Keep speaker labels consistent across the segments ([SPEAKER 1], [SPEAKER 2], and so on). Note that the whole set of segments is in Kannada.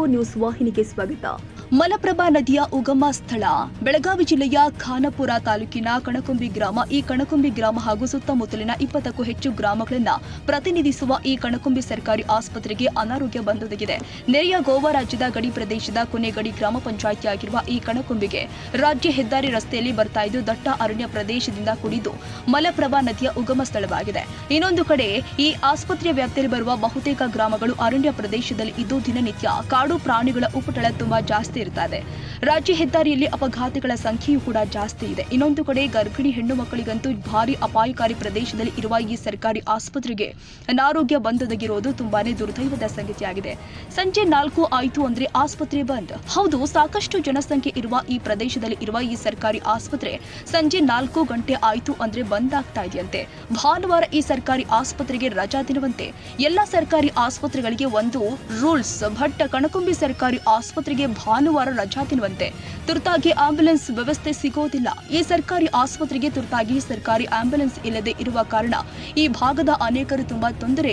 [SPEAKER 1] ಫೋರ್ ನ್ಯೂಸ್ ವಾಹಿನಿಗೆ ಸ್ವಾಗತ.
[SPEAKER 2] ಮಲಪ್ರಭಾ ನದಿಯ ಉಗಮ ಸ್ಥಳ. ಬೆಳಗಾವಿ ಜಿಲ್ಲೆಯ ಖಾನಾಪುರ ತಾಲೂಕಿನ ಕಣಕುಂಬಿ ಗ್ರಾಮ. ಈ ಕಣಕುಂಬಿ ಗ್ರಾಮ ಹಾಗೂ ಸುತ್ತಮುತ್ತಲಿನ ಇಪ್ಪತ್ತಕ್ಕೂ ಹೆಚ್ಚು ಗ್ರಾಮಗಳನ್ನು ಪ್ರತಿನಿಧಿಸುವ ಈ ಕಣಕುಂಬಿ ಸರ್ಕಾರಿ ಆಸ್ಪತ್ರೆಗೆ ಅನಾರೋಗ್ಯ ಬಂದೊದಗಿದೆ. ನೆರೆಯ ಗೋವಾ ರಾಜ್ಯದ ಗಡಿ ಪ್ರದೇಶದ ಕೊನೆ ಗಡಿ ಗ್ರಾಮ ಪಂಚಾಯಿತಿಯಾಗಿರುವ ಈ ಕಣಕುಂಬಿಗೆ ರಾಜ್ಯ ಹೆದ್ದಾರಿ ರಸ್ತೆಯಲ್ಲಿ ಬರ್ತಾ ಇದ್ದು ದಟ್ಟ ಅರಣ್ಯ ಪ್ರದೇಶದಿಂದ ಕೂಡಿದ್ದು ಮಲಪ್ರಭಾ ನದಿಯ ಉಗಮ ಸ್ಥಳವಾಗಿದೆ. ಇನ್ನೊಂದು ಕಡೆ ಈ ಆಸ್ಪತ್ರೆಯ ವ್ಯಾಪ್ತಿಯಲ್ಲಿ ಬರುವ ಬಹುತೇಕ ಗ್ರಾಮಗಳು ಅರಣ್ಯ ಪ್ರದೇಶದಲ್ಲಿ ಇದ್ದು ದಿನನಿತ್ಯ ಕಾಡು ಪ್ರಾಣಿಗಳ ಉಪಟಳ ತುಂಬಾ ಜಾಸ್ತಿ ಇರ್ತದೆ. ರಾಜ್ಯ ಹೆದ್ದಾರಿಯಲ್ಲಿ ಅಪಘಾತಗಳ ಸಂಖ್ಯೆಯೂ ಕೂಡ ಜಾಸ್ತಿ ಇದೆ. ಇನ್ನೊಂದು ಕಡೆ ಗರ್ಭಿಣಿ ಹೆಣ್ಣು ಮಕ್ಕಳಿಗಂತೂ ಭಾರಿ ಅಪಾಯಕಾರಿ ಪ್ರದೇಶದಲ್ಲಿ ಇರುವ ಈ ಸರ್ಕಾರಿ ಆಸ್ಪತ್ರೆಗೆ ಅನಾರೋಗ್ಯ ಬಂದೊದಗಿರೋದು ತುಂಬಾನೇ ದುರ್ದೈವದ ಸಂಗತಿಯಾಗಿದೆ. ಸಂಜೆ ನಾಲ್ಕು ಆಯಿತು ಅಂದ್ರೆ ಆಸ್ಪತ್ರೆ ಬಂದ್. ಹೌದು, ಸಾಕಷ್ಟು ಜನಸಂಖ್ಯೆ ಇರುವ ಈ ಪ್ರದೇಶದಲ್ಲಿ ಇರುವ ಈ ಸರ್ಕಾರಿ ಆಸ್ಪತ್ರೆ ಸಂಜೆ ನಾಲ್ಕು ಗಂಟೆ ಆಯ್ತು ಅಂದ್ರೆ ಬಂದ್ ಆಗ್ತಾ ಇದೆಯಂತೆ. ಭಾನುವಾರ ಈ ಸರ್ಕಾರಿ ಆಸ್ಪತ್ರೆಗೆ ರಜಾ ದಿನವಂತೆ ಎಲ್ಲಾ ಸರ್ಕಾರಿ ಆಸ್ಪತ್ರೆಗಳಿಗೆ ಒಂದು ರೂಲ್ಸ್ ಭಟ್ ಕಣಕುಂಬಿ ಸರ್ಕಾರಿ ಆಸ್ಪತ್ರೆಗೆ ಭಾನುವಾರ ರಜಾ ತಿನ್ನುವಂತೆ. ತುರ್ತಾಗಿ ಆಂಬ್ಯುಲೆನ್ಸ್ ವ್ಯವಸ್ಥೆ ಸಿಗೋದಿಲ್ಲ. ಈ ಸರ್ಕಾರಿ ಆಸ್ಪತ್ರೆಗೆ ತುರ್ತಾಗಿ ಸರ್ಕಾರಿ ಆಂಬ್ಯುಲೆನ್ಸ್ ಇಲ್ಲದೆ ಇರುವ ಕಾರಣ ಈ ಭಾಗದ ಅನೇಕರು ತುಂಬಾ ತೊಂದರೆ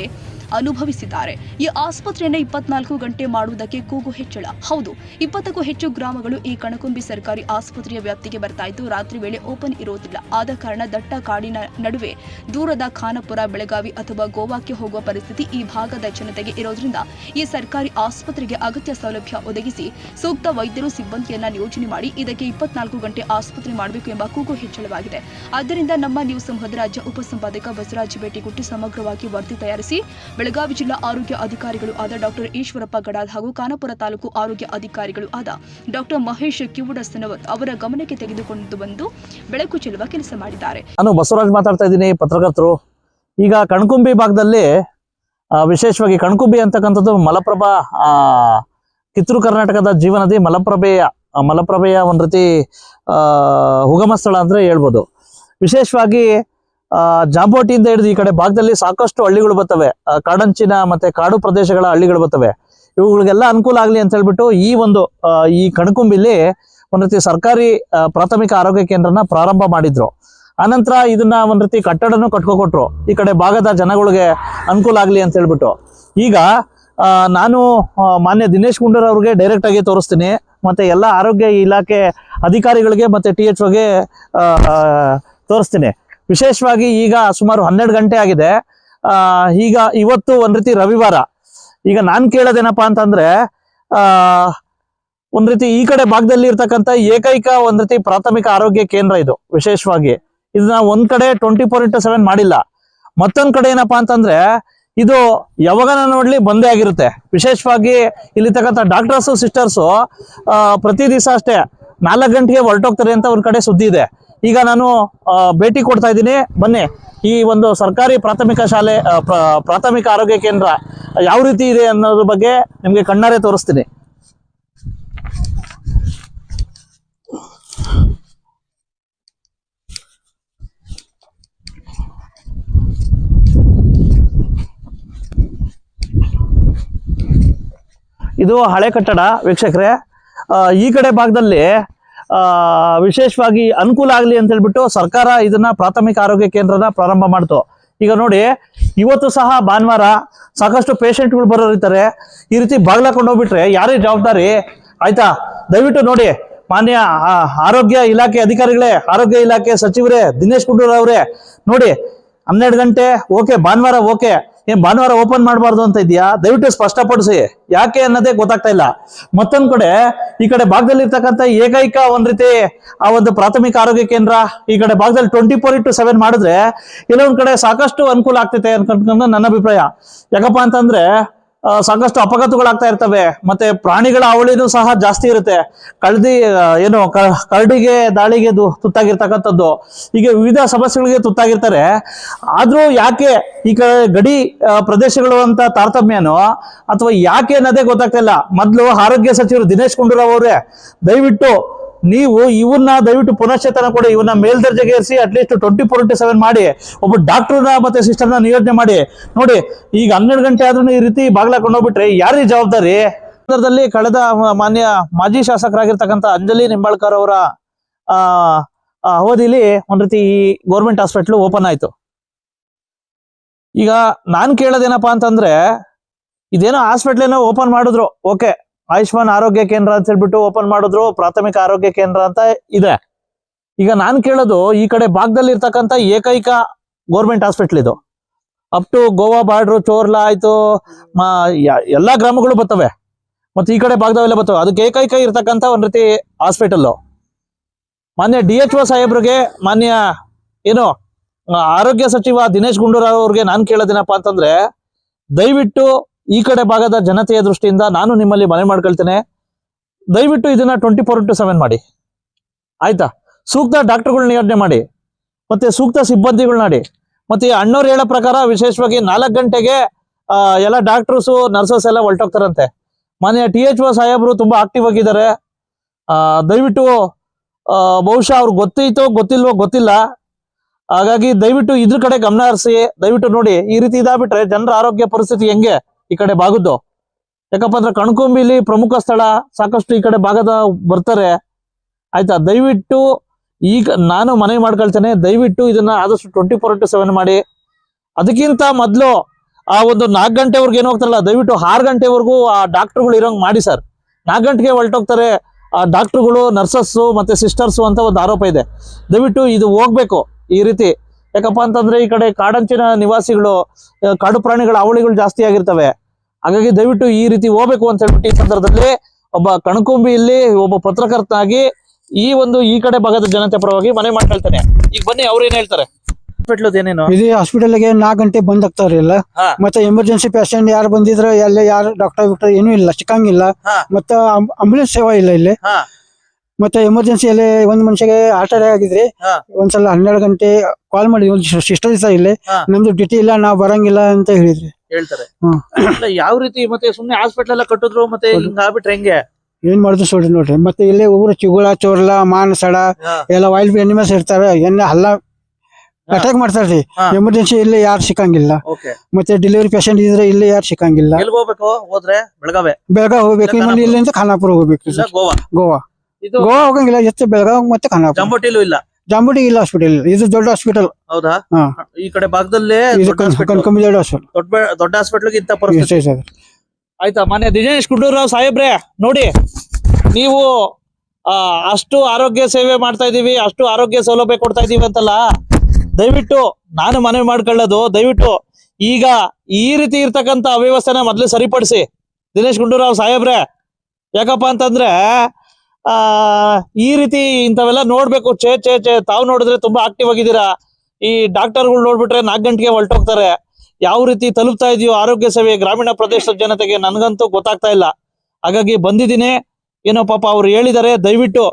[SPEAKER 2] ಅನುಭವಿಸಿದ್ದಾರೆ. ಈ ಆಸ್ಪತ್ರೆಯನ್ನು ಇಪ್ಪತ್ನಾಲ್ಕು ಗಂಟೆ ಮಾಡುವುದಕ್ಕೆ ಕೂಗು ಹೆಚ್ಚಳ. ಹೌದು, ಇಪ್ಪತ್ತಕ್ಕೂ ಹೆಚ್ಚು ಗ್ರಾಮಗಳು ಈ ಕಣಕುಂಬಿ ಸರ್ಕಾರಿ ಆಸ್ಪತ್ರೆಯ ವ್ಯಾಪ್ತಿಗೆ ಬರ್ತಾ ಇದ್ದು, ರಾತ್ರಿ ವೇಳೆ ಓಪನ್ ಇರುವುದಿಲ್ಲ. ಆದ ಕಾರಣ ದಟ್ಟ ಕಾಡಿನ ನಡುವೆ ದೂರದ ಖಾನಾಪುರ, ಬೆಳಗಾವಿ ಅಥವಾ ಗೋವಾಕ್ಕೆ ಹೋಗುವ ಪರಿಸ್ಥಿತಿ ಈ ಭಾಗದ ಜನತೆಗೆ ಇರೋದ್ರಿಂದ ಈ ಸರ್ಕಾರಿ ಆಸ್ಪತ್ರೆಗೆ ಅಗತ್ಯ ಸೌಲಭ್ಯ ಒದಗಿಸಿ ಸೂಕ್ತ ವೈದ್ಯರು ಸಿಬ್ಬಂದಿಯನ್ನ ನಿಯೋಜನೆ ಮಾಡಿ ಇದಕ್ಕೆ ಇಪ್ಪತ್ನಾಲ್ಕು ಗಂಟೆ ಆಸ್ಪತ್ರೆ ಮಾಡಬೇಕು ಎಂಬ ಕೂಗು ಹೆಚ್ಚಳವಾಗಿದೆ. ಆದ್ದರಿಂದ ನಮ್ಮ ನ್ಯೂಸ್ ಸಂಘದ ರಾಜ್ಯ ಉಪಸಂಪಾದಕ ಬಸವರಾಜ್ ಗುಟ್ಟಿ ಸಮಗ್ರವಾಗಿ ವರದಿ ತಯಾರಿಸಿ ಬೆಳಗಾವಿ ಜಿಲ್ಲಾ ಆರೋಗ್ಯ ಅಧಿಕಾರಿಗಳು ಆದ ಡಾಕ್ಟರ್ ಈಶ್ವರಪ್ಪ ಗಡಾಲ್ ಹಾಗೂ ಖಾನಾಪುರ ತಾಲೂಕು ಆರೋಗ್ಯ ಅಧಿಕಾರಿಗಳು ಆದ ಡಾಕ್ಟರ್ ಮಹೇಶ್ ಕಿವುಡಸ್ತನವರ್ ಅವರ ಗಮನಕ್ಕೆ ತೆಗೆದುಕೊಂಡು ಬಂದು ಬೆಳಕು ಚೆಲ್ಲುವ ಕೆಲಸ ಮಾಡಿದ್ದಾರೆ.
[SPEAKER 3] ನಾನು ಬಸವರಾಜ್ ಮಾತಾಡ್ತಾ ಇದ್ದೀನಿ ಪತ್ರಕರ್ತರು. ಈಗ ಕಣ್ಕುಂಬಿ ಭಾಗದಲ್ಲಿ ವಿಶೇಷವಾಗಿ ಕಣ್ಕುಂಬಿ ಅಂತಕ್ಕಂಥದ್ದು ಮಲಪ್ರಭಾ ಕಿತ್ತೂರು ಕರ್ನಾಟಕದ ಜೀವನದಿ ಮಲಪ್ರಭೆಯ ಮಲಪ್ರಭೆಯ ಒಂದು ರೀತಿ ಆ, ಉಗಮ ಸ್ಥಳ ಅಂದ್ರೆ ಹೇಳ್ಬೋದು. ವಿಶೇಷವಾಗಿ ಆ, ಜಾಂಬೋಟಿಯಿಂದ ಹಿಡಿದು ಈ ಕಡೆ ಭಾಗದಲ್ಲಿ ಸಾಕಷ್ಟು ಹಳ್ಳಿಗಳು ಬರ್ತವೆ. ಕಾಡಂಚಿನ ಮತ್ತೆ ಕಾಡು ಪ್ರದೇಶಗಳ ಹಳ್ಳಿಗಳು ಬರ್ತವೆ. ಇವುಗಳಿಗೆಲ್ಲ ಅನುಕೂಲ ಆಗಲಿ ಅಂತ ಹೇಳ್ಬಿಟ್ಟು ಈ ಒಂದು ಈ ಕಣಕುಂಬಿಲಿ ಒಂದ್ ರೀತಿ ಸರ್ಕಾರಿ ಪ್ರಾಥಮಿಕ ಆರೋಗ್ಯ ಕೇಂದ್ರನ ಪ್ರಾರಂಭ ಮಾಡಿದ್ರು. ಆನಂತರ ಇದನ್ನ ಒಂದ್ ರೀತಿ ಕಟ್ಟಡನೂ ಕಟ್ಕೊಕೊಟ್ರು. ಈ ಕಡೆ ಭಾಗದ ಜನಗಳಿಗೆ ಅನುಕೂಲ ಆಗ್ಲಿ ಅಂತ ಹೇಳ್ಬಿಟ್ಟು. ಈಗ ನಾನು ಮಾನ್ಯ ದಿನೇಶ್ ಗುಂಡರ್ ಅವ್ರಿಗೆ ಡೈರೆಕ್ಟ್ ಆಗಿ ತೋರಿಸ್ತೀನಿ. ಮತ್ತೆ ಎಲ್ಲ ಆರೋಗ್ಯ ಇಲಾಖೆ ಅಧಿಕಾರಿಗಳಿಗೆ ಮತ್ತೆ ಟಿ ಎಚ್ ತೋರಿಸ್ತೀನಿ. ವಿಶೇಷವಾಗಿ ಈಗ ಸುಮಾರು ಹನ್ನೆರಡು ಗಂಟೆ ಆಗಿದೆ. ಈಗ ಇವತ್ತು ಒಂದ್ ರೀತಿ ರವಿವಾರ. ಈಗ ನಾನ್ ಕೇಳೋದೇನಪ್ಪ ಅಂತಂದ್ರೆ, ಆ, ಒಂದ್ ರೀತಿ ಈ ಕಡೆ ಭಾಗದಲ್ಲಿ ಇರ್ತಕ್ಕಂಥ ಏಕೈಕ ಒಂದ್ ರೀತಿ ಪ್ರಾಥಮಿಕ ಆರೋಗ್ಯ ಕೇಂದ್ರ ಇದು, ವಿಶೇಷವಾಗಿ. ಇದನ್ನ ಒಂದ್ ಕಡೆ ಟ್ವೆಂಟಿ ಫೋರ್ ಇಂಟು ಸೆವೆನ್ ಮಾಡಿಲ್ಲ. ಮತ್ತೊಂದ್ ಕಡೆ ಏನಪ್ಪಾ ಅಂತಂದ್ರೆ, ಇದು ಯಾವಾಗನ ನೋಡ್ಲಿ ಬಂದೇ ಆಗಿರುತ್ತೆ. ವಿಶೇಷವಾಗಿ ಇಲ್ಲಿ ಇಲ್ಲಿರ್ತಕ್ಕಂಥ ಡಾಕ್ಟರ್ಸು ಸಿಸ್ಟರ್ಸು ಪ್ರತಿ ದಿವಸ ಅಷ್ಟೇ ನಾಲ್ಕು ಗಂಟೆಗೆ ಹೊರಟೋಗ್ತಾರೆ ಅಂತ ಒಂದ್ ಕಡೆ ಸುದ್ದಿ ಇದೆ. ಈಗ ನಾನು ಭೇಟಿ ಕೊಡ್ತಾ ಇದ್ದೀನಿ. ಬನ್ನಿ, ಈ ಒಂದು ಸರ್ಕಾರಿ ಪ್ರಾಥಮಿಕ ಶಾಲೆ ಪ್ರಾಥಮಿಕ ಆರೋಗ್ಯ ಕೇಂದ್ರ ಯಾವ ರೀತಿ ಇದೆ ಅನ್ನೋದ್ರ ಬಗ್ಗೆ ನಿಮಗೆ ಕಣ್ಣಾರೆ ತೋರಿಸ್ತೀನಿ. ಇದು ಹಳೆ ಕಟ್ಟಡ, ವೀಕ್ಷಕರೇ. ಈ ಕಡೆ ಭಾಗದಲ್ಲಿ ವಿಶೇಷವಾಗಿ ಅನುಕೂಲ ಆಗಲಿ ಅಂತ ಹೇಳ್ಬಿಟ್ಟು ಸರ್ಕಾರ ಇದನ್ನ ಪ್ರಾಥಮಿಕ ಆರೋಗ್ಯ ಕೇಂದ್ರನ ಪ್ರಾರಂಭ ಮಾಡ್ತು. ಈಗ ನೋಡಿ, ಇವತ್ತು ಸಹ ಭಾನುವಾರ ಸಾಕಷ್ಟು ಪೇಷಂಟ್ಗಳು ಬರೋರು ಇರ್ತಾರೆ. ಈ ರೀತಿ ಬಾಗ್ಲಾಕೊಂಡು ಹೋಗ್ಬಿಟ್ರೆ ಯಾರೇ ಜವಾಬ್ದಾರಿ? ಆಯ್ತಾ? ದಯವಿಟ್ಟು ನೋಡಿ, ಮಾನ್ಯ ಆರೋಗ್ಯ ಇಲಾಖೆ ಅಧಿಕಾರಿಗಳೇ, ಆರೋಗ್ಯ ಇಲಾಖೆ ಸಚಿವರೇ, ದಿನೇಶ್ ಗುಂಡೂರಾವ್ ಅವರೇ ನೋಡಿ, ಹನ್ನೆರಡು ಗಂಟೆ, ಓಕೆ, ಭಾನುವಾರ ಓಕೆ. ಏನ್ ಭಾನುವಾರ ಓಪನ್ ಮಾಡಬಾರ್ದು ಅಂತ ಇದೆಯಾ ದಯವಿಟ್ಟು ಸ್ಪಷ್ಟಪಡಿಸಿ. ಯಾಕೆ ಅನ್ನೋದೇ ಗೊತ್ತಾಗ್ತಾ ಇಲ್ಲ. ಮತ್ತೊಂದ್ ಕಡೆ, ಈ ಕಡೆ ಭಾಗದಲ್ಲಿ ಇರ್ತಕ್ಕಂಥ ಏಕೈಕ ಒಂದ್ ರೀತಿ ಆ ಒಂದು ಪ್ರಾಥಮಿಕ ಆರೋಗ್ಯ ಕೇಂದ್ರ, ಈ ಕಡೆ ಭಾಗದಲ್ಲಿ ಟ್ವೆಂಟಿ ಫೋರ್ ಇಂಟು ಸೆವೆನ್ ಮಾಡಿದ್ರೆ, ಕೆಲವೊಂದ್ ಕಡೆ ಸಾಕಷ್ಟು ಅನುಕೂಲ ಆಗ್ತೈತೆ ಅನ್ಕೊಂಡ್ ನನ್ನ ಅಭಿಪ್ರಾಯ. ಯಾಕಪ್ಪ ಅಂತಂದ್ರೆ ಸಾಕಷ್ಟು ಅಪಘಾತಗಳಾಗ್ತಾ ಇರ್ತವೆ. ಮತ್ತೆ ಪ್ರಾಣಿಗಳ ಅವಳಿನೂ ಸಹ ಜಾಸ್ತಿ ಇರುತ್ತೆ. ಕಳ್ದಿ ಏನು ಕರಡಿಗೆ, ದಾಳಿಗೆ ತುತ್ತಾಗಿರ್ತಕ್ಕಂಥದ್ದು. ಹೀಗೆ ವಿವಿಧ ಸಮಸ್ಯೆಗಳಿಗೆ ತುತ್ತಾಗಿರ್ತಾರೆ. ಆದ್ರೂ ಯಾಕೆ ಈ ಗಡಿ ಪ್ರದೇಶಗಳು ಅಂತ ತಾರತಮ್ಯನೋ, ಅಥವಾ ಯಾಕೆ ಅನ್ನೋದೇ ಗೊತ್ತಾಗ್ತಾ ಇಲ್ಲ. ಮೊದ್ಲು ಆರೋಗ್ಯ ಸಚಿವರು ದಿನೇಶ್ ಗುಂಡೂರಾವ್ ಅವರೇ, ದಯವಿಟ್ಟು ನೀವು ಇವನ್ನ ದಯವಿಟ್ಟು ಪುನಶ್ಚೇತನ ಕೊಡಿ, ಇವನ್ನ ಮೇಲ್ದರ್ಜೆಗೆ ಏರಿಸಿ at least twenty four into seven ಮಾಡಿ, ಒಬ್ಬ ಡಾಕ್ಟರ್ನ ಮತ್ತೆ ಸಿಸ್ಟರ್ನ ನಿಯೋಜನೆ ಮಾಡಿ. ನೋಡಿ, ಈಗ ಹನ್ನೆರಡು ಗಂಟೆ ಆದ್ರೂ ಈ ರೀತಿ ಬಾಗ್ಲಾಕೊಂಡು ಹೋಗ್ಬಿಟ್ರೆ ಯಾರೀ ಜವಾಬ್ದಾರಿ? ಸಂದರ್ಭದಲ್ಲಿ ಕಳೆದ ಮಾನ್ಯ ಮಾಜಿ ಶಾಸಕರಾಗಿರ್ತಕ್ಕಂತ ಅಂಜಲಿ ನಿಂಬಾಳ್ಕರ್ ಅವರ, ಆ ಅವಧಿಲಿ ಒಂದ್ ರೀತಿ ಈ ಗೌರ್ಮೆಂಟ್ ಹಾಸ್ಪಿಟ್ಲ್ ಓಪನ್ ಆಯ್ತು. ಈಗ ನಾನ್ ಕೇಳೋದೇನಪ್ಪಾ ಅಂತಂದ್ರೆ, ಇದೇನೋ ಹಾಸ್ಪಿಟ್ಲ್ ಏನೋ ಓಪನ್ ಮಾಡಿದ್ರು ಓಕೆ ಆಯುಷ್ಮಾನ್ ಆರೋಗ್ಯ ಕೇಂದ್ರ ಅಂತ ಹೇಳ್ಬಿಟ್ಟು ಓಪನ್ ಮಾಡಿದ್ರು, ಪ್ರಾಥಮಿಕ ಆರೋಗ್ಯ ಕೇಂದ್ರ ಅಂತ ಇದೆ. ಈಗ ನಾನ್ ಕೇಳೋದು ಈ ಕಡೆ ಭಾಗದಲ್ಲಿ ಇರ್ತಕ್ಕಂಥ ಏಕೈಕ ಗೋರ್ಮೆಂಟ್ ಹಾಸ್ಪಿಟ್ಲ್ ಇದು. Up to Goa, border, Chorla ಆಯ್ತು ಎಲ್ಲಾ ಗ್ರಾಮಗಳು ಬರ್ತವೆ. ಮತ್ತೆ ಈ ಕಡೆ ಭಾಗದವೆಲ್ಲ ಬರ್ತವೆ. ಅದಕ್ಕೆ ಏಕೈಕ ಇರ್ತಕ್ಕಂಥ ಒಂದ್ ರೀತಿ ಹಾಸ್ಪಿಟಲ್ ಮಾನ್ಯ ಡಿ ಎಚ್ ಒ ಸಾಹೇಬ್ರಿಗೆ ಮಾನ್ಯ ಏನು, ಆರೋಗ್ಯ ಸಚಿವ ದಿನೇಶ್ ಗುಂಡೂರಾವ್ ಅವ್ರಿಗೆ ನಾನು ಕೇಳೋದೇನಪ್ಪ ಅಂತಂದ್ರೆ, ದಯವಿಟ್ಟು ಈ ಕಡೆ ಭಾಗದ ಜನತೆಯ ದೃಷ್ಟಿಯಿಂದ ನಾನು ನಿಮ್ಮಲ್ಲಿ ಮನೆ ಮಾಡ್ಕೊಳ್ತೇನೆ. ದಯವಿಟ್ಟು ಇದನ್ನ ಟ್ವೆಂಟಿ ಫೋರ್ ಇಂಟು ಸೆವೆನ್ ಮಾಡಿ. ಆಯ್ತಾ? ಸೂಕ್ತ ಡಾಕ್ಟರ್ಗಳ ನಿಯೋಜನೆ ಮಾಡಿ. ಮತ್ತೆ ಸೂಕ್ತ ಸಿಬ್ಬಂದಿಗಳು ಮಾಡಿ. ಮತ್ತೆ ಅಣ್ಣವ್ರು ಹೇಳೋ ಪ್ರಕಾರ ವಿಶೇಷವಾಗಿ ನಾಲ್ಕು ಗಂಟೆಗೆ ಎಲ್ಲ ಡಾಕ್ಟರ್ಸು, ನರ್ಸಸ್ ಎಲ್ಲ ಹೊರಟೋಗ್ತಾರಂತೆ. ಮಾನ್ಯ ಟಿ ಎಚ್ ಒ ಸಾಹೇಬರು ತುಂಬಾ ಆಕ್ಟಿವ್ ಆಗಿದ್ದಾರೆ. ದಯವಿಟ್ಟು ಬಹುಶಃ ಅವ್ರಿಗೆ ಗೊತ್ತೈತೋ, ಗೊತ್ತಿಲ್ವೋ ಗೊತ್ತಿಲ್ಲ. ಹಾಗಾಗಿ ದಯವಿಟ್ಟು ಇದ್ರ ಕಡೆ ಗಮನ ಹರಿಸಿ, ದಯವಿಟ್ಟು ನೋಡಿ, ಈ ರೀತಿ ಇದಾಗ್ಬಿಟ್ರೆ ಜನರ ಆರೋಗ್ಯ ಪರಿಸ್ಥಿತಿ ಹೆಂಗೆ? ಈ ಕಡೆ ಭಾಗದ್ದು ಯಾಕಪ್ಪ ಅಂದ್ರೆ ಕಣ್ಕೊಂಬಿಲಿ ಪ್ರಮುಖ ಸ್ಥಳ, ಸಾಕಷ್ಟು ಈ ಕಡೆ ಭಾಗದ ಬರ್ತಾರೆ. ಆಯ್ತಾ? ದಯವಿಟ್ಟು ಈಗ ನಾನು ಮನವಿ ಮಾಡ್ಕೊಳ್ತೇನೆ, ದಯವಿಟ್ಟು ಇದನ್ನ ಆದಷ್ಟು ಟ್ವೆಂಟಿ ಫೋರ್ ಇಂಟು ಸೆವೆನ್ ಮಾಡಿ. ಅದಕ್ಕಿಂತ ಮೊದಲು ಆ ಒಂದು ನಾಲ್ಕು ಗಂಟೆವರೆಗೆ ಏನು ಹೋಗ್ತಾರಲ್ಲ, ದಯವಿಟ್ಟು ಆರು ಗಂಟೆವರೆಗೂ ಆ ಡಾಕ್ಟರ್ಗಳು ಇರೋಂಗೆ ಮಾಡಿ ಸರ್. ನಾಲ್ಕು ಗಂಟೆಗೆ ಹೊರಟೋಗ್ತಾರೆ, ಆ ಡಾಕ್ಟರ್ಗಳು, ನರ್ಸಸ್ಸು ಮತ್ತೆ ಸಿಸ್ಟರ್ಸು ಅಂತ ಒಂದು ಆರೋಪ ಇದೆ. ದಯವಿಟ್ಟು ಇದು ಹೋಗ್ಬೇಕು ಈ ರೀತಿ. ಯಾಕಪ್ಪ ಅಂತಂದ್ರೆ ಈ ಕಡೆ ಕಾಡಂಚಿನ ನಿವಾಸಿಗಳು ಕಾಡು ಪ್ರಾಣಿಗಳ ಅವಳಿಗಳು ಜಾಸ್ತಿ ಆಗಿರ್ತವೆ. ಹಾಗಾಗಿ ದಯವಿಟ್ಟು ಈ ರೀತಿ ಹೋಗ್ಬೇಕು ಅಂತ ಹೇಳ್ಬಿಟ್ಟು ಈ ಸಂದರ್ಭದಲ್ಲಿ ಒಬ್ಬ ಕಣಕುಂಬಿಯಲ್ಲಿ ಒಬ್ಬ ಪತ್ರಕರ್ತನಾಗಿ ಈ ಒಂದು ಈ ಕಡೆ ಭಾಗದ ಜನತೆ ಪರವಾಗಿ ಮನೆ ಮಾಡ್ಕೊಳ್ತಾನೆ ಈಗ ಬನ್ನಿ ಅವ್ರು ಏನ್ ಹೇಳ್ತಾರೆ? ಹಾಸ್ಪಿಟ್ಲದ್ ಏನೇನು?
[SPEAKER 4] ಇದು ಹಾಸ್ಪಿಟಲ್ಗೆ ನಾಲ್ಕು ಗಂಟೆ ಬಂದ್ ಆಗ್ತಾವ್ರಿ ಎಲ್ಲ. ಮತ್ತೆ ಎಮರ್ಜೆನ್ಸಿ ಪೇಷಂಟ್ ಯಾರು ಬಂದಿದ್ರೆ ಎಲ್ಲ ಯಾರು ಡಾಕ್ಟರ್ ವಿಕ್ಟರ್ ಏನೂ ಇಲ್ಲ ಸಿಕ್ಕಂಗಿಲ್ಲ. ಮತ್ತೆ ಆಂಬುಲೆನ್ಸ್ ಸೇವಾ ಇಲ್ಲ ಇಲ್ಲಿ.
[SPEAKER 3] ಹಾ.
[SPEAKER 4] ಮತ್ತೆ ಎಮರ್ಜೆನ್ಸಿಯಲ್ಲಿ ಒಂದ್ ಮನುಷ್ಯಗೆ ಅಟ್ಯಾಕ್ ಆಗಿದ್ರಿ. ಒಂದ್ಸಲ ಹನ್ನೆರಡು ಗಂಟೆ ಕಾಲ್ ಮಾಡಿದ್ವಿ ಒಂದ್ ಸಿಸ್ಟರ್ ದಿವಸ ಇಲ್ಲಿ ನಮ್ದು ಡ್ಯೂಟಿ ಇಲ್ಲ ನಾವು ಬರಂಗಿಲ್ಲ ಅಂತ ಹೇಳಿದ್ರಿ.
[SPEAKER 3] ಹೇಳ್ತಾರೆ. ಯಾವ ರೀತಿ ಮತ್ತೆ ಸುಮ್ನೆ ಹಾಸ್ಪಿಟಲ್ ಎಲ್ಲ ಕಟ್ಟಿದ್ರು ಮತ್ತೆ. ಹಿಂಗ ಆಗ್ಬಿಟ್ರೆ ಹೆಂಗೆ?
[SPEAKER 4] ಏನ್ ಮಾಡುದು ನೋಡ್ರಿ ನೋಡ್ರಿ. ಮತ್ತೆ ಇಲ್ಲೇ ಊರು ಚಿಗುಳ ಚೋರ್ಲ
[SPEAKER 3] ಮಾನಸಡ.
[SPEAKER 4] ಎಲ್ಲ ವೈಲ್ಡ್ ಅನಿಮಲ್ಸ್ ಇರ್ತವೆ ಎಣ್ಣೆ ಹಲ್ಲ. ಅಟ್ಯಾಕ್ ಮಾಡ್ತಾರ್ರಿ. ಎಮರ್ಜೆನ್ಸಿ ಇಲ್ಲಿ ಯಾರು ಸಿಕ್ಕಂಗಿಲ್ಲ. ಮತ್ತೆ ಡೆಲಿವರಿ ಪೇಷಂಟ್ ಇದ್ರೆ ಇಲ್ಲಿ ಯಾರು ಸಿಕ್ಕಂಗಿಲ್ಲ.
[SPEAKER 3] ಹೋಗ್ಬೇಕು? ಹೋದ್ರೆ ಬೆಳಗಾವಿ?
[SPEAKER 4] ಬೆಳಗಾವ್ ಹೋಗ್ಬೇಕು ಇಲ್ಲಿಂದ ಖಾನಾಪುರ. ಹೋಗ್ಬೇಕು
[SPEAKER 3] ಗೋವಾ.
[SPEAKER 4] ಗೋವಾ ಹೋಗಂಗಿಲ್ಲ ಹೆಚ್ಚು ಬೆಳಗಾವ್ ಮತ್ತೆ
[SPEAKER 3] ಜಂಬೋಟಿಲು ಇಲ್ಲ?
[SPEAKER 4] ಜಾಂಬುಡಿ ಇಲ್ಲ ಹಾಸ್ಪಿಟಲ್ ಇದು ದೊಡ್ಡ ಹಾಸ್ಪಿಟಲ್
[SPEAKER 3] ಹೌದಾ? ಈ ಕಡೆ ಭಾಗದಲ್ಲೇ ದೊಡ್ಡ
[SPEAKER 4] ದೊಡ್ಡ ಹಾಸ್ಪಿಟಲ್
[SPEAKER 3] ಪರಿಸ್ಥಿತಿ. ಆಯ್ತಾ ಮಾನ್ಯ ದಿನೇಶ್ ಗುಂಡೂರಾವ್ ಸಾಹೇಬ್ರೆ ನೋಡಿ ನೀವು ಅಷ್ಟು ಆರೋಗ್ಯ ಸೇವೆ ಮಾಡ್ತಾ ಇದೀವಿ ಅಷ್ಟು ಆರೋಗ್ಯ ಸೌಲಭ್ಯ ಕೊಡ್ತಾ ಇದೀವಿ ಅಂತಲ್ಲ ದಯವಿಟ್ಟು ನಾನು ಮನವಿ ಮಾಡ್ಕೊಳ್ಳೋದು ದಯವಿಟ್ಟು ಈಗ ಈ ರೀತಿ ಇರ್ತಕ್ಕಂಥ ಅವ್ಯವಸ್ಥೆನ ಮೊದ್ಲು ಸರಿಪಡಿಸಿ. ದಿನೇಶ್ ಗುಂಡೂರಾವ್ ಸಾಹೇಬ್ರೆ ಯಾಕಪ್ಪ ಅಂತಂದ್ರೆ ಆ, ಈ ರೀತಿ ಇಂಥವೆಲ್ಲ ನೋಡ್ಬೇಕು. ಚೇ ಚೇ ಚೇ ತಾವು ನೋಡಿದ್ರೆ ತುಂಬಾ ಆಕ್ಟಿವ್ ಆಗಿದ್ದೀರಾ? ಈ ಡಾಕ್ಟರ್ಗಳು ನೋಡ್ಬಿಟ್ರೆ ನಾಲ್ಕು ಗಂಟೆಗೆ ಹೊರಟೋಗ್ತಾರೆ. ಯಾವ ರೀತಿ ತಲುಪ್ತಾ ಇದೆಯೋ ಆರೋಗ್ಯ ಸೇವೆ ಗ್ರಾಮೀಣ ಪ್ರದೇಶದ ಜನತೆಗೆ ನನ್ಗಂತೂ ಗೊತ್ತಾಗ್ತಾ ಇಲ್ಲ. ಹಾಗಾಗಿ ಬಂದಿದ್ದೀನಿ. ಏನೋ ಪಾಪ ಅವ್ರು ಹೇಳಿದ್ದಾರೆ ದಯವಿಟ್ಟು.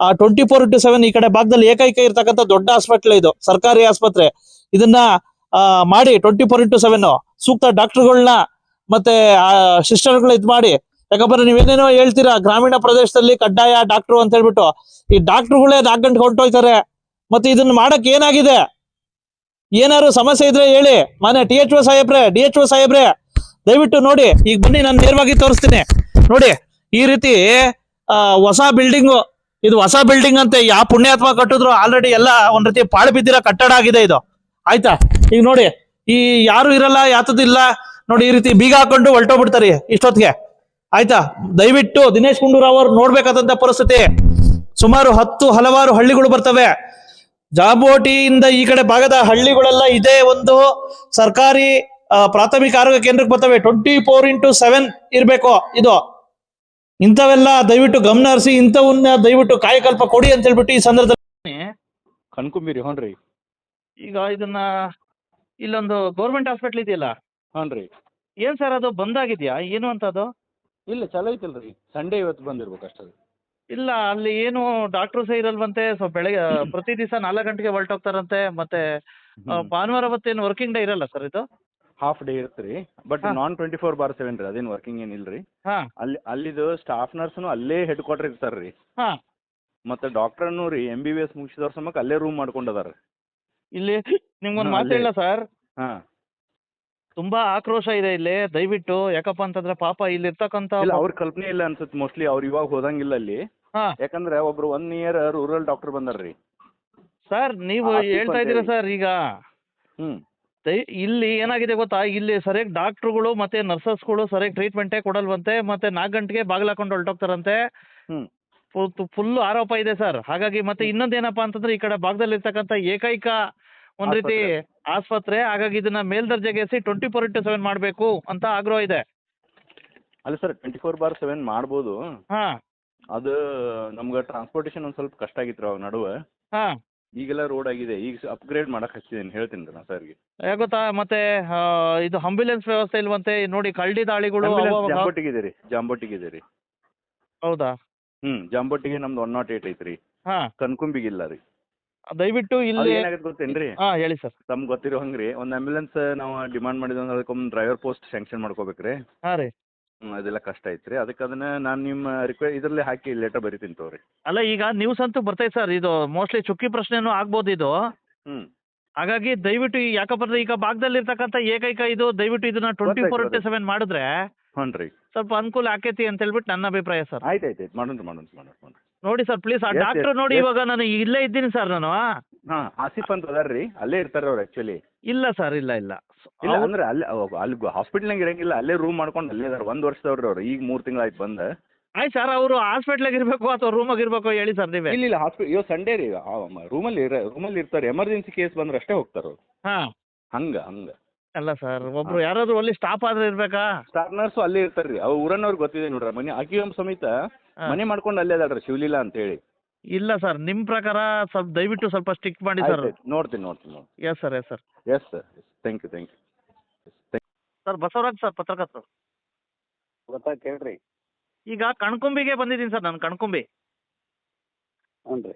[SPEAKER 3] ಆ ಟ್ವೆಂಟಿ ಫೋರ್ ಇಂಟು ಸೆವೆನ್ ಈ ಕಡೆ ಭಾಗದಲ್ಲಿ ಏಕೈಕ ಇರ್ತಕ್ಕಂಥ ದೊಡ್ಡ ಹಾಸ್ಪಿಟ್ಲ್ ಇದು, ಸರ್ಕಾರಿ ಆಸ್ಪತ್ರೆ. ಇದನ್ನ ಮಾಡಿ ಟ್ವೆಂಟಿ ಫೋರ್ ಇಂಟು ಸೆವೆನ್ ಸೂಕ್ತ ಡಾಕ್ಟರ್ಗಳನ್ನ ಮತ್ತೆ ಸಿಸ್ಟರ್ಗಳು ಇದ್ ಮಾಡಿ ಯಾಕಂದ್ರೆ ನೀವೇನೇನೋ ಹೇಳ್ತೀರಾ, ಗ್ರಾಮೀಣ ಪ್ರದೇಶದಲ್ಲಿ ಕಡ್ಡಾಯ ಡಾಕ್ಟ್ರು ಅಂತ ಹೇಳ್ಬಿಟ್ಟು, ಈ ಡಾಕ್ಟ್ರುಗಳೇ ನಾಲ್ಕು ಗಂಟೆ ಹೊರಟೋಯ್ತಾರೆ ಮತ್ತೆ ಇದನ್ನ ಮಾಡಕ್ ಏನಾಗಿದೆ? ಏನಾದ್ರು ಸಮಸ್ಯೆ ಇದ್ರೆ ಹೇಳಿ. ಮನೆ ಟಿ ಎಚ್ ಒ ಸಾಹೇಬ್ರೆ, ಡಿ ಎಚ್ ಒ ಸಾಹೇಬ್ರೆ, ದಯವಿಟ್ಟು ನೋಡಿ. ಈಗ ಬನ್ನಿ, ನಾನು ನೇರವಾಗಿ ತೋರಿಸ್ತೀನಿ. ನೋಡಿ, ಈ ರೀತಿ ಹೊಸ ಬಿಲ್ಡಿಂಗು, ಇದು ಹೊಸ ಬಿಲ್ಡಿಂಗ್ ಅಂತೆ. ಯಾವ ಪುಣ್ಯಾತ್ಮ ಕಟ್ಟಿದ್ರು ಆಲ್ರೆಡಿ ಎಲ್ಲ ಒಂದ್ ರೀತಿ ಪಾಳು ಬಿದ್ದಿರೋ ಕಟ್ಟಡ ಆಗಿದೆ ಇದು. ಆಯ್ತಾ? ಈಗ ನೋಡಿ, ಈ ಯಾರು ಇರಲ್ಲ ಯಾತದಿಲ್ಲ ನೋಡಿ, ಈ ರೀತಿ ಬೀಗ ಹಾಕೊಂಡು ಹೊರಟೋಗ್ಬಿಡ್ತಾರೆ ಇಷ್ಟೊತ್ತಿಗೆ. ಆಯ್ತಾ? ದಯವಿಟ್ಟು ದಿನೇಶ್ ಗುಂಡೂರಾವ್ ಅವ್ರು ನೋಡ್ಬೇಕಾದಂತ ಪರಿಸ್ಥಿತಿ. ಸುಮಾರು ಹತ್ತು ಹಲವಾರು ಹಳ್ಳಿಗಳು ಬರ್ತವೆ. ಜಾಬೋಟಿಯಿಂದ ಈ ಕಡೆ ಭಾಗದ ಹಳ್ಳಿಗಳೆಲ್ಲ ಇದೇ ಒಂದು ಸರ್ಕಾರಿ ಪ್ರಾಥಮಿಕ ಆರೋಗ್ಯ ಕೇಂದ್ರಕ್ಕೆ ಬರ್ತವೆ. ಟ್ವೆಂಟಿ ಫೋರ್ ಇಂಟು ಸೆವೆನ್ ಇರಬೇಕು ಇದು. ಇಂಥವೆಲ್ಲ ದಯವಿಟ್ಟು ಗಮನ ಹರಿಸಿ ಇಂಥವನ್ನ ದಯವಿಟ್ಟು ಕಾಯಕಲ್ಪ ಕೊಡಿ ಅಂತ ಹೇಳ್ಬಿಟ್ಟು ಈ ಸಂದರ್ಭದಲ್ಲಿ
[SPEAKER 5] ಕಣ್ಕುಂಬಿರಿ ಹ್ಞೂ
[SPEAKER 3] ಈಗ ಇದನ್ನ ಇಲ್ಲೊಂದು ಗೌರ್ಮೆಂಟ್ ಹಾಸ್ಪಿಟ್ಲ್ ಇದೆಯಲ್ಲ?
[SPEAKER 5] ಹ್ಞೂ ರೀ.
[SPEAKER 3] ಏನ್ ಸರ್ ಅದು? ಬಂದಾಗಿದ್ಯಾ ಏನು ಅಂತ ಅದು?
[SPEAKER 5] ಇಲ್ಲ ಚಲೋ ಐತಿಲ್ಲ ರೀ ಸಂಡೇ ಇವತ್ತು ಬಂದಿರ್ಬೇಕು ಅಷ್ಟೇ.
[SPEAKER 3] ಇಲ್ಲ ಅಲ್ಲಿ ಏನು ಡಾಕ್ಟರ್ಸ್ ಇರಲ್ವಂತೆ ಸೊ ಬೆಳಗ್ಗೆ ಪ್ರತಿ ದಿವಸ ನಾಲ್ಕು ಗಂಟೆಗೆ ಹೊರಟೋಗ್ತಾರಂತೆ ಮತ್ತೆ ಆ, ಭಾನುವಾರ ಏನು ವರ್ಕಿಂಗ್ ಡೇ ಇರಲ್ಲ ಸರ್ ಇದು?
[SPEAKER 5] ಹಾಫ್ ಡೇ ಇರುತ್ತೆ ರೀ. ಬಟ್
[SPEAKER 3] ಹಾ.
[SPEAKER 5] ನಾನ್ ಟ್ವೆಂಟಿ ಫೋರ್ ಬಾರ್ ಸೆವೆನ್ ರೀ ಅದೇನು ವರ್ಕಿಂಗ್ ಏನಿಲ್ಲ ರೀ
[SPEAKER 3] ಹಾ.
[SPEAKER 5] ಅಲ್ಲಿ ಅಲ್ಲಿದು ಸ್ಟಾಫ್ ನರ್ಸ್ನು ಅಲ್ಲೇ ಹೆಡ್ ಕ್ವಾರ್ಟರ್ ಇರ್ತಾರೆ ರೀ.
[SPEAKER 3] ಹಾ.
[SPEAKER 5] ಮತ್ತು ಡಾಕ್ಟ್ರನ್ನು ರೀ ಎಂ ಬಿ ಬಿ ಎಸ್ ಮುಗಿಸಿದವ್ರ ಸಮಕ್ಕೆ ಅಲ್ಲೇ ರೂಮ್ ಮಾಡ್ಕೊಂಡದಾರ
[SPEAKER 3] ಇಲ್ಲಿ ನಿಮ್ಗೊಂದು
[SPEAKER 5] ಹಾ,
[SPEAKER 3] ಮಾತು
[SPEAKER 5] ಅಲ್ಲೇ.
[SPEAKER 3] ಸರ್
[SPEAKER 5] ಹಾಂ.
[SPEAKER 3] ತುಂಬಾ ಆಕ್ರೋಶ ಇದೆ ಇಲ್ಲಿ ದಯವಿಟ್ಟು ಯಾಕಪ್ಪ ಅಂತಂದ್ರೆ ಪಾಪ ಇಲ್ಲಿ ಇರ್ತಕ್ಕಂತ
[SPEAKER 5] ಇಲ್ಲ ಅವ್ರ ಕಲ್ಪನೆ ಇಲ್ಲ ಅನ್ಸುತ್ತೆ ಮೋಸ್ಟ್ಲಿ ಅವ್ರು ಇವಾಗ ಹೋದಂಗಿಲ್ಲ ಅಲ್ಲಿ.
[SPEAKER 3] ಹಾ.
[SPEAKER 5] ಯಾಕಂದ್ರೆ ಒಬ್ರು ಒನ್ ಇಯರ್ ರೂರಲ್ ಡಾಕ್ಟರ್ ಬಂದಾರ್ರಿ
[SPEAKER 3] ಸರ್ ನೀವು ಹೇಳ್ತಾ
[SPEAKER 5] ಇದೀರ
[SPEAKER 3] ಇದ್ದೀರಾ ಸರ್ ಈಗ?
[SPEAKER 6] ಹ್ಮ್. ಇಲ್ಲಿ ಏನಾಗಿದೆ ಗೊತ್ತಾ? ಇಲ್ಲಿ ಸರಿಯಾಗಿ ಡಾಕ್ಟರ್ಗಳು ಮತ್ತೆ ನರ್ಸಸ್ಗಳು ಸರಿಯಾಗಿ ಟ್ರೀಟ್ಮೆಂಟೇ ಕೊಡಲ್ವಂತೆ ಮತ್ತೆ ನಾಲ್ಕು ಗಂಟೆಗೆ ಬಾಗಿಲು ಹಾಕೊಂಡು ಹೊರಟೋಗ್ತಾರಂತೆ.
[SPEAKER 5] ಹ್ಮ್.
[SPEAKER 6] ಫುಲ್ ಆರೋಪ ಇದೆ ಸರ್ ಹಾಗಾಗಿ ಮತ್ತೆ ಇನ್ನೊಂದೇನಪ್ಪ ಅಂತಂದ್ರೆ ಈ ಕಡೆ ಭಾಗದಲ್ಲಿ ಇರ್ತಕ್ಕಂಥ ಏಕೈಕ ಒಂದ್ ರೀತಿ ಆಸ್ಪತ್ರೆ. ಹಾಗಾಗಿ ಇದನ್ನ ಮೇಲ್ದರ್ಜೆಗೆ ಎಸಿ ಟ್ವೆಂಟಿ ಫೋರ್ ಇಂಟು ಸೆವೆನ್ ಮಾಡಬೇಕು ಅಂತ ಆಗ್ರಹ ಇದೆ.
[SPEAKER 5] ಅಲ್ಲ sir twenty four bar seven ಮಾಡ್ಬೋದು.
[SPEAKER 6] ಹಾ.
[SPEAKER 5] ಅದು ನಮ್ಗೆ ಟ್ರಾನ್ಸ್ಪೋರ್ಟೇಷನ್ ಒಂದು ಸ್ವಲ್ಪ ಕಷ್ಟ ಆಗಿತ್ತು ಅವಾಗ ನಡುವೆ.
[SPEAKER 6] ಹಾ.
[SPEAKER 5] ಈಗೆಲ್ಲ ರೋಡ್ ಆಗಿದೆ. ಈಗ ಅಪ್ಗ್ರೇಡ್ ಮಾಡಕ್ ಹಚ್ಚಿದ್ದೀನಿ ಹೇಳ್ತೀನಿ ರೀ ನಾ ಸರ್ಗೆ.
[SPEAKER 6] ಯಾಕೆ ಗೊತ್ತಾ? ಮತ್ತೆ ಆ, ಇದು ಅಂಬ್ಯುಲೆನ್ಸ್ ವ್ಯವಸ್ಥೆ ಇಲ್ವಂತೆ ನೋಡಿ ಕಳ್ಳಿ ದಾಳಿಗಳು ಅವು ಅವಾಗ-
[SPEAKER 5] ಜಾಂಬೋಟಿಗೆ ಇದೆ ರೀ ಜಾಂಬೋಟಿಗೆ ಇದೆ ರೀ
[SPEAKER 6] ಹೌದಾ?
[SPEAKER 5] ಹ್ಮ್ ಜಾಂಬೋಟಿಗೆ ನಮ್ದು ಒನ್ ನಾಟ್ ಏಟ್ ಐತ್ರಿ.
[SPEAKER 6] ಹಾ.
[SPEAKER 5] ಕನ್ಕುಂಬಿಗಿಲ್ಲ ರೀ.
[SPEAKER 6] ದಯವಿಟ್ಟು ಇಲ್ಲಿ
[SPEAKER 5] ಏನಾಗತ್ತೆ ಗೊತ್ತೇನ್ರಿ?
[SPEAKER 6] ಹಾ ಹೇಳಿ ಸರ್.
[SPEAKER 5] ತಮ್ಗೆ ಗೊತ್ತಿರೋ ಹಂಗ್ರಿ ಒಂದು ಆಂಬ್ಯುಲೆನ್ಸ್ ನಾವು ಡಿಮಾಂಡ್ ಮಾಡಿದ್ವಿ ಅಂದ್ರೆ ಅದಕ್ಕೊಂದು ಡ್ರೈವರ್ ಪೋಸ್ಟ್ ಸ್ಯಾಂಕ್ಷನ್ ಮಾಡ್ಕೋಬೇಕ್ರಿ.
[SPEAKER 6] ಹಾ ರೀ.
[SPEAKER 5] ಹ್ಮ್, ಅದೆಲ್ಲ ಕಷ್ಟ ಐತ್ರಿ. ಅದಕ್ಕೆ ಅದನ್ನ ನಾನು ನಿಮ್ಮ ರಿಕ್ವೆ ಇದರಲ್ಲಿ ಹಾಕಿ ಲೆಟರ್ ಬರಿತೀನಿ ತಗೋರಿ.
[SPEAKER 6] ಅಲ್ಲ ಈಗ ನ್ಯೂಸ್ ಅಂತೂ ಬರ್ತೈತೆ ಸರ್. ಇದು ಮೋಸ್ಟ್ಲಿ ಚುಕ್ಕಿ ಪ್ರಶ್ನೆನೂ ಆಗ್ಬೋದು ಇದು.
[SPEAKER 5] ಹ್ಮ್.
[SPEAKER 6] ಹಾಗಾಗಿ ದಯವಿಟ್ಟು ಈ ಯಾಕಪ್ಪ ಅಂದ್ರೆ ಈಗ ಭಾಗದಲ್ಲಿ ಇರ್ತಕ್ಕಂಥ ಏಕೈಕ ಇದು ದಯವಿಟ್ಟು ಇದನ್ನ ಟ್ವೆಂಟಿ ಫೋರ್ ಇಂಟು. ಸೆವೆನ್ ಮಾಡಿದ್ರೆ
[SPEAKER 5] ಹ್ಞೂ ರೀ
[SPEAKER 6] ಸ್ವಲ್ಪ ಅನುಕೂಲ ಆಕೈತಿ ಅಂತ ಹೇಳ್ಬಿಟ್ಟು ನನ್ನ ಅಭಿಪ್ರಾಯ ಸರ್.
[SPEAKER 5] ಆಯ್ತು ಆಯ್ತು ಆಯ್ತು. ಮಾಡೋಣ ಮಾಡೋಣ ಮಾಡೋಣ ಮಾಡೋಣ
[SPEAKER 6] ನೋಡಿ ಸರ್ ಪ್ಲೀಸ್ ಆ
[SPEAKER 5] Yes,
[SPEAKER 6] ಡಾಕ್ಟರ್ ನೋಡಿ
[SPEAKER 5] yes.
[SPEAKER 6] ಇವಾಗ ನಾನು ಇಲ್ಲೇ ಇದ್ದೀನಿ ಸರ್ ನಾನು.
[SPEAKER 5] ಹಾ ಆಸಿಫ್ ಅಂತ ಅದಾರ್ರಿ. ಅಲ್ಲೇ ಇರ್ತಾರೆ ಅವ್ರು ಆಕ್ಚುಲಿ
[SPEAKER 6] ಇಲ್ಲ ಸರ್ ಇಲ್ಲ ಇಲ್ಲ.
[SPEAKER 5] ಇಲ್ಲ
[SPEAKER 6] ಅವ್ರು-
[SPEAKER 5] ಅಂದ್ರೆ ಅಲ್ಲಿ ಅವ್- ಅಲ್ಲಿ ಹಾಸ್ಪಿಟ್ಲ್ನಾಗ ಇರಂಗಿಲ್ಲ. ಅಲ್ಲೇ ರೂಮ್ ಮಾಡ್ಕೊಂಡು ಅಲ್ಲೇ ಇದಾರೆ. ಒಂದ್ ವರ್ಷದವ್ರಿ ಅವ್ರು. ಈಗ ಮೂರ್ ತಿಂಗಳಾಯ್ತು ಬಂದ.
[SPEAKER 6] ಆಯ್ತು ಸರ್ ಅವರು ಹಾಸ್ಪಿಟ್ಲಾಗ ಇರಬೇಕು ಅಥವಾ ರೂಮ್ ಇರಬೇಕು ಹೇಳಿ ಸರ್ ನೀವೇ.
[SPEAKER 5] ಇಲ್ಲ ಇಲ್ಲ ಹಾಸ್ಪಿಟಲ್ ಇವಾಗ ಸಂಡೇ ರೀ ರೂಮಲ್ಲಿ ರೂಮಲ್ಲಿ ಇರ್ತಾರೆ. ಎಮರ್ಜೆನ್ಸಿ ಕೇಸ್ ಬಂದ್ರೆ ಅಷ್ಟೇ ಹೋಗ್ತಾರೆ ಅವ್ರು.
[SPEAKER 6] ಹಾ.
[SPEAKER 5] ಹಂಗ ಹಂಗ.
[SPEAKER 6] ಅಲ್ಲ ಸರ್ ಒಬ್ರು ಯಾರಾದ್ರೂ ಅಲ್ಲಿ ಸ್ಟಾಪ್ ಆದ್ರೆ ಇರ್ಬೇಕಾ?
[SPEAKER 5] ಸ್ಟಾರ್ ನರ್ಸು ಅಲ್ಲೇ ಇರ್ತಾರ್ರಿ. ಅವ್ರ ಊರನ್ನವ್ರಿಗೆ ಗೊತ್ತಿದೆ ನೋಡ್ರ ಮನೆ ಆಕಿ ಸಮೇತ. ಮನೆ ಮಾಡ್ಕೊಂಡು ಅಲ್ಲೇ ಅದಾಳ್ರಿ ಶಿವಲೀಲಾ ಅಂತ ಹೇಳಿ
[SPEAKER 6] ಇಲ್ಲ ಸರ್ ನಿಮ್ ಪ್ರಕಾರ ಸ್ವಲ್ಪ ದಯವಿಟ್ಟು ಸ್ವಲ್ಪ ಸ್ಟಿಕ್ ಮಾಡಿ ಸರ್.
[SPEAKER 5] ನೋಡ್ತೀನಿ ನೋಡ್ತೀನಿ ನೋಡಿ
[SPEAKER 6] yes sir yes sir
[SPEAKER 5] yes sir thank you thank you
[SPEAKER 6] sir Basavaraj sir ಪತ್ರಕರ್ತರು.
[SPEAKER 7] ಗೊತ್ತಾಯ್ತು ಹೇಳ್ರಿ
[SPEAKER 6] ಈಗ ಕಣ್ಕುಂಬಿಗೆ ಬಂದಿದ್ದೀನಿ ಸರ್ ನಾನು ಕಣ್ಕುಂಬಿ.
[SPEAKER 7] ಹ್ಞೂ ರೀ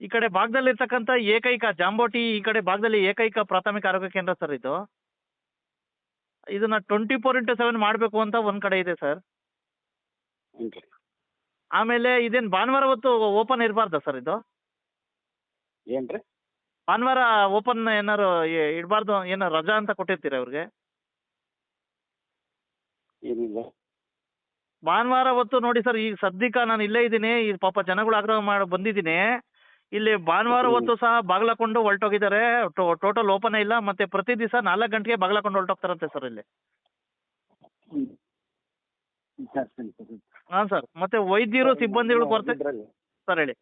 [SPEAKER 6] ಈ ಕಡೆ ಭಾಗದಲ್ಲಿ ಇರ್ತಕ್ಕಂಥ ಏಕೈಕ ಜಾಂಬೋಟಿ ಈ ಕಡೆ ಭಾಗದಲ್ಲಿ ಏಕೈಕ ಪ್ರಾಥಮಿಕ ಆರೋಗ್ಯ ಕೇಂದ್ರ ಸರ್ ಇದು. ಇದನ್ನ ಟ್ವೆಂಟಿ ಫೋರ್ ಇಂಟು ಸೆವೆನ್ ಮಾಡಬೇಕು ಅಂತ ಒಂದ್ ಕಡೆ ಇದೆ ಸರ್
[SPEAKER 7] ಹ್ಞೂ ರೀ
[SPEAKER 6] ಆಮೇಲೆ ಇದೇನು ಭಾನುವಾರ ಹೊತ್ತು ಓಪನ್ ಇರಬಾರ್ದಾ ಸರ್ ಇದು?
[SPEAKER 7] ಏನು ರೀ?
[SPEAKER 6] ಭಾನುವಾರ ಓಪನ್ ಏನಾರು ಇಡಬಾರ್ದು ಏನೋ ರಜಾ ಅಂತ ಕೊಟ್ಟಿರ್ತೀರಾ ಅವ್ರಿಗೆ?
[SPEAKER 7] ಏನಿಲ್ಲ.
[SPEAKER 6] ಭಾನುವಾರ ಹೊತ್ತು ನೋಡಿ ಸರ್ ಈಗ ಸದ್ಯಕ್ಕೆ ನಾನು ಇಲ್ಲೇ ಇದ್ದೀನಿ. ಈ ಪಾಪ ಜನಗಳು ಆಗ್ರಹ ಮಾಡಿ ಬಂದಿದ್ದೀನಿ. ಇಲ್ಲಿ ಭಾನುವಾರ ಹೊತ್ತು ಸಹ ಬಾಗ್ಲಾಕೊಂಡು ಹೊರಟೋಗಿದ್ದಾರೆ ಟೋಟಲ್ ಓಪನ್ ಇಲ್ಲ ಮತ್ತೆ ಪ್ರತಿ ದಿವಸ ನಾಲ್ಕು ಗಂಟೆಗೆ ಬಾಗ್ಲಾಕೊಂಡು ಹೊರಟೋಗ್ತಾರಂತೆ ಸರ್ ಇಲ್ಲಿ. ಹಾ ಸರ್ ಮತ್ತೆ ವೈದ್ಯರು ಸಿಬ್ಬಂದಿಗಳು ಕೊರತೆ ಸರ್ ಹೇಳಿ.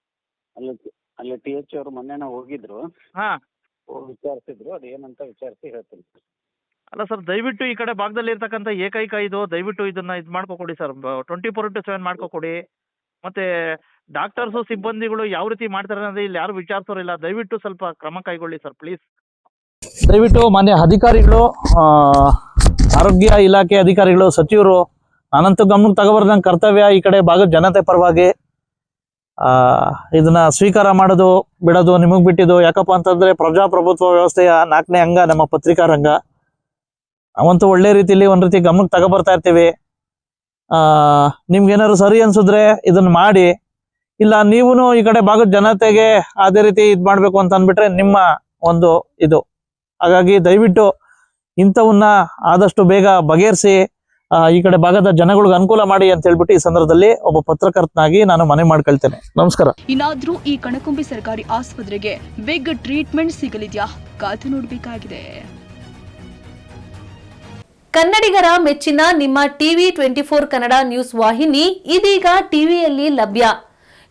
[SPEAKER 7] ಅಲ್ಲಿ ಟಿ ಎಚ್ ಅವರು ಮೊನ್ನೆ ಹೋಗಿದ್ರು.
[SPEAKER 6] ಹಾಂ.
[SPEAKER 7] ವಿಚಾರಿಸಿದ್ರು ಅದು ಏನಂತ ವಿಚಾರಿಸಿ ಹೇಳ್ತೀನಿ
[SPEAKER 6] ಅಲ್ಲ ಸರ್ ದಯವಿಟ್ಟು ಈ ಕಡೆ ಭಾಗದಲ್ಲಿ ಇರ್ತಕ್ಕಂಥ ಏಕೈಕ ಇದು ದಯವಿಟ್ಟು ಇದನ್ನ ಇದು ಮಾಡ್ಕೊಕೊಡಿ sir. Twenty four into seven ಮಾಡ್ಕೊಕೊಡಿ. ಮತ್ತೆ ಡಾಕ್ಟರ್ಸು ಸಿಬ್ಬಂದಿಗಳು ಯಾವ ರೀತಿ ಮಾಡ್ತಾರೆ ಅಂದ್ರೆ ಇಲ್ಲಿ ಯಾರು ವಿಚಾರಿಸೋರಿಲ್ಲ. ದಯವಿಟ್ಟು ಸ್ವಲ್ಪ ಕ್ರಮ ಕೈಗೊಳ್ಳಿ ಸರ್, ಪ್ಲೀಸ್. ದಯವಿಟ್ಟು ಮಾನ್ಯ ಅಧಿಕಾರಿಗಳು ಆರೋಗ್ಯ ಇಲಾಖೆ ಅಧಿಕಾರಿಗಳು, ಸಚಿವರು, ನಾನಂತೂ ಗಮನಕ್ಕೆ ತಗೋಬಾರ್ದಂಗೆ ಕರ್ತವ್ಯ ಈ ಕಡೆ ಭಾಗದ ಜನತೆ ಪರವಾಗಿ ಇದನ್ನ ಸ್ವೀಕಾರ ಮಾಡೋದು, ಬಿಡೋದು, ನಿಮಗೆ ಬಿಟ್ಟಿದ್ದು, ಯಾಕಪ್ಪ ಅಂತಂದ್ರೆ ಪ್ರಜಾಪ್ರಭುತ್ವ ವ್ಯವಸ್ಥೆಯ ನಾಲ್ಕನೇ ಅಂಗ ನಮ್ಮ ಪತ್ರಿಕಾ ರಂಗ ನಾವಂತೂ ಒಳ್ಳೆ ರೀತಿಯಲ್ಲಿ ಒಂದ್ ರೀತಿ ಗಮನಕ್ಕೆ ತಗೋಬರ್ತಾ ಇರ್ತೀವಿ. ಆ, ನಿಮ್ಗೇನಾದ್ರು ಸರಿ ಅನ್ಸಿದ್ರೆ ಇದನ್ನ ಮಾಡಿ ಇಲ್ಲ ನೀವು ಈ ಕಡೆ ಭಾಗದ ಜನತೆಗೆ ಅದೇ ರೀತಿ ಇದ್ ಮಾಡ್ಬೇಕು ಅಂತ ಅಂದ್ಬಿಟ್ರೆ ನಿಮ್ಮ ಒಂದು ಇದು. ಹಾಗಾಗಿ ದಯವಿಟ್ಟು ಇಂಥವನ್ನ ಆದಷ್ಟು ಬೇಗ ಬಗೆಹರಿಸಿ ಆ, ಈ ಕಡೆ ಭಾಗದ ಜನಗಳಿಗೆ ಅನುಕೂಲ ಮಾಡಿ ಅಂತ ಹೇಳ್ಬಿಟ್ಟು ಈ ಸಂದರ್ಭದಲ್ಲಿ ಒಬ್ಬ ಪತ್ರಕರ್ತನಾಗಿ ನಾನು ಮನೆ ಮಾಡ್ಕೊಳ್ತೇನೆ. ನಮಸ್ಕಾರ.
[SPEAKER 2] ಇನ್ನಾದ್ರೂ ಈ ಕಣಕುಂಬಿ ಸರ್ಕಾರಿ ಆಸ್ಪತ್ರೆಗೆ ಬಿಗ್ ಟ್ರೀಟ್ಮೆಂಟ್ ಸಿಗಲಿದ್ಯಾ? ಕಾದು ನೋಡಬೇಕಾಗಿದೆ.
[SPEAKER 8] ಕನ್ನಡಿಗರ ಮೆಚ್ಚಿನ ನಿಮ್ಮ TV twenty four Kannada news ವಾಹಿನಿ ಇದೀಗ ಟಿವಿಯಲ್ಲಿ ಲಭ್ಯ.